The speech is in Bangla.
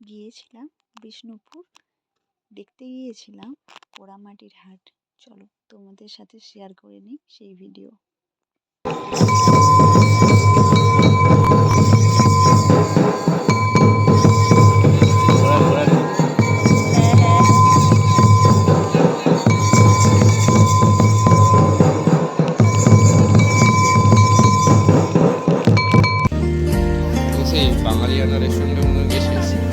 গিয়েছিলাম বিষ্ণুপুর। দেখতে গিয়েছিলাম পোড়ামাটির হাট। চলো তোমাদের সাথে শেয়ার করে নিই সেই ভিডিও বাঙালিয়ানা রেস্টুরেন্টে মনে